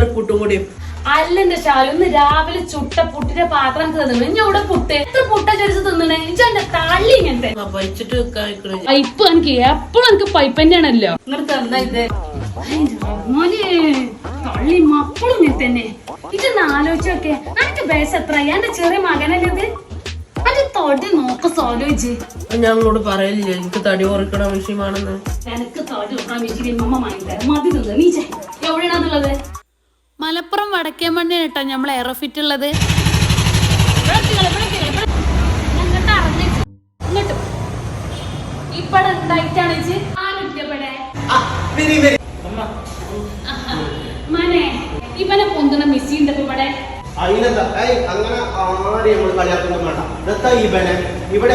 ഒരു പുട്ടും കൂടി. അല്ലെന്റെ ശാലു ഇന്ന് രാവിലെ ചുട്ട പുട്ടിന്റെ പാത്രം എനിക്ക് തിന്നു ഇനി ഇവിടെ പുട്ട്? എത്ര പുട്ട ചരിച്ച് തിന്നണേ? തള്ളി ഇങ്ങനത്തെ. പൈപ്പ് എനിക്ക് എപ്പോഴും എനിക്ക് പൈപ്പ് തന്നെയാണല്ലോ. ഇങ്ങോട്ട് തന്ന ഇത്? മോനെ തള്ളി മക്കളും ഇങ്ങനെ തന്നെ. ഇതൊന്ന് ആലോചിച്ചൊക്കെ എനിക്ക് ബേസ് എത്ര? എന്റെ ചെറിയ മകനല്ലേ ഇത്? തൊടി നോക്ക ഞങ്ങളോട് പറയില്ലേ എനിക്ക് തടി കുറക്കണ വിഷയമാണെന്ന്. എനിക്ക് തടി നോക്കാൻ വിഷയം മമ്മ മതി തിന്നു. നീ മലപ്പുറം വടക്കേമണ്ണിയാണ് കേട്ടോ നമ്മൾ എറഫിറ്റ് ഉള്ളത്. ഇവിടെ അതിനെന്താ അങ്ങനെ ആരെയും ഇവിടെ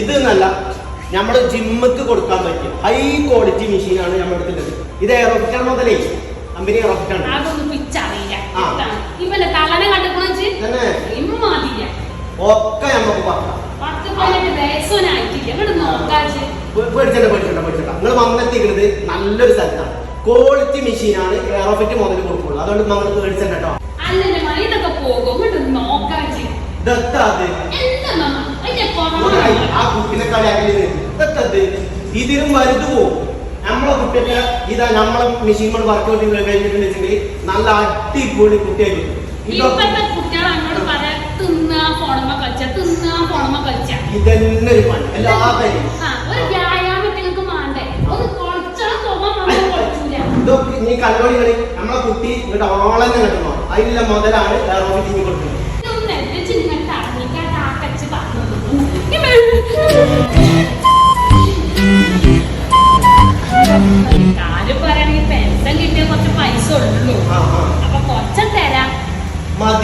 ഇത് നല്ല നമ്മൾ ജിമ്മക്ക് കൊടുക്കാൻ പറ്റും ഹൈ ക്വാളിറ്റി മെഷീനാണ് നമ്മുടെ ഇത് എയറോഫിറ്റാൻ മുതലേ. കമ്പനി എയറോഫിറ്റാണ് അതൊന്നും പിച്ചറിയില്ല. ഇവന്റെ ഇമ്മാതില്ല ഒക്കെ നമുക്ക് പറയാം പത്ത് പതിനെട്ട് വയസ്സോനായിട്ടില്ല. ഇവിടെ നോക്കാച്ച് പേ- പേടിച്ചണ്ട പേടിച്ചണ്ട പേടിച്ചണ്ട. നിങ്ങൾ വന്നെത്തിക്കുന്നത് നല്ലൊരു സ്ഥലത്താണ്. ക്വാളിറ്റി മെഷീനാണ് എയറോഫിറ്റ് മുതൽ കൊടുക്കുള്ളൂ അതുകൊണ്ട് നമ്മൾ പേടിച്ചണ്ട കേട്ടോ മണി ഇതൊക്കെ പോകും. ഇവിടെ നോക്കാച്ച് ആ കുട്ടിനെ ഇതിനും വലുത് പോവും. നമ്മളെ കുട്ടിയൊക്കെ ഇതാ നമ്മളെ മെഷീൻ കൊണ്ട് വർക്കൗട്ട് കഴിഞ്ഞിട്ടുണ്ടെങ്കിൽ നല്ല അടിപൊളി കുട്ടിയായിരിക്കും ഇതൊക്കെ തിന്നാ തിന്നാ ഇതന്നെ ഒരു പണി. നീ കണ്ടോളി കളി നമ്മളെ കുട്ടി ഇങ്ങോട്ട് ഓളന്നെ കിട്ടണോ അതിനുള്ള മുതലാണ് എയറോബിക് കൊടുക്കുന്നത്.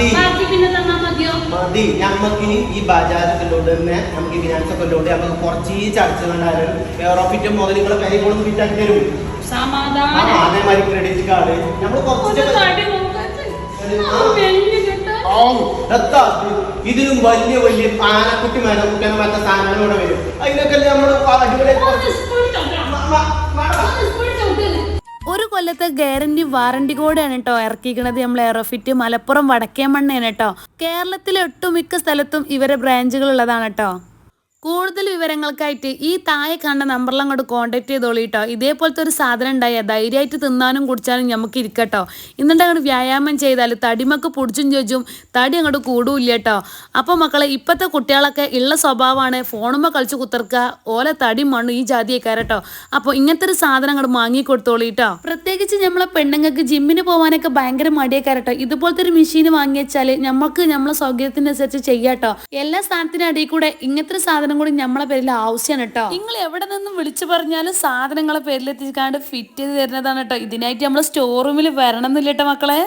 മതി മതി നമുക്ക് ഈ ബജാജ് തന്നെ നമുക്ക് ഫിനാൻസ് ഉള്ളതുകൊണ്ട് നമുക്ക് കുറച്ച് ഈ ചടച്ച് കണ്ടാലും എയറോഫിറ്റ് മുതൽ നിങ്ങളെ കൈ കൊണ്ട് ഫിറ്റാക്കി തരും അതേമാതിരി ക്രെഡിറ്റ് കാർഡ് നമ്മൾ കുറച്ച് ഇതിലും വലിയ വലിയ ആനക്കുട്ടി മേനക്കുട്ടിനെ മറ്റേ സാധനങ്ങളോടെ വരും അതിനൊക്കെ നമ്മൾ അടിപൊളി കൊല്ലത്തെ ഗ്യാരണ്ടി വാറണ്ടി കൂടെയാണ് കേട്ടോ ഇറക്കിക്കണത് നമ്മൾ എയറോഫിറ്റ് മലപ്പുറം വടക്കേമണ്ണയാണ് കേട്ടോ കേരളത്തിലെ ഒട്ടുമിക്ക സ്ഥലത്തും ഇവരെ ബ്രാഞ്ചുകൾ ഉള്ളതാണ് കേട്ടോ കൂടുതൽ വിവരങ്ങൾക്കായിട്ട് ഈ താഴെ കണ്ട നമ്പറിൽ അങ്ങോട്ട് കോൺടാക്ട് ചെയ്തോളൂ കേട്ടോ ഇതേപോലത്തെ ഒരു സാധനം ഉണ്ടായാൽ ധൈര്യമായിട്ട് തിന്നാനും കുടിച്ചാലും നമുക്ക് ഇരിക്കട്ടോ എന്നിട്ട് അങ്ങോട്ട് വ്യായാമം ചെയ്താൽ തടിമക്ക് പൊടിച്ചും ചോദിച്ചും തടി അങ്ങോട്ട് കൂടൂല്ല കേട്ടോ അപ്പോൾ മക്കളെ ഇപ്പോഴത്തെ കുട്ടികളൊക്കെ ഉള്ള സ്വഭാവമാണ് ഫോണുമ്മ കളിച്ച് കുത്തിർക്കുക ഓല തടി മണ്ണും ഈ ജാതിയേക്കാരട്ടോ അപ്പോൾ ഇങ്ങനത്തെ ഒരു സാധനം അങ്ങോട്ട് വാങ്ങിക്കൊടുത്തോളൂ കേട്ടോ പ്രത്യേകിച്ച് നമ്മളെ പെണ്ണുങ്ങൾക്ക് ജിമ്മിന് പോകാനൊക്കെ ഭയങ്കര മടിയേക്കാരട്ടോ ഇതുപോലത്തെ ഒരു മെഷീൻ വാങ്ങിയച്ചാൽ നമുക്ക് നമ്മളെ സൗകര്യത്തിനനുസരിച്ച് ചെയ്യാട്ടോ എല്ലാ സ്ഥാനത്തിനും അടിയിൽ കൂടെ ഇങ്ങനത്തെ ഒരു സാധനം കൂടി നമ്മളെ പേരിൽ ആവശ്യമാണ് കേട്ടോ നിങ്ങൾ എവിടെ നിന്നും വിളിച്ചു പറഞ്ഞാലും സാധനങ്ങളെ പേരിൽ എത്തിക്കാണ്ട് ഫിറ്റ് ചെയ്ത് തരുന്നതാണ് കേട്ടോ ഇതിനായിട്ട് നമ്മൾ സ്റ്റോർ റൂമിൽ വരണം എന്നില്ല കേട്ടോ മക്കളെ.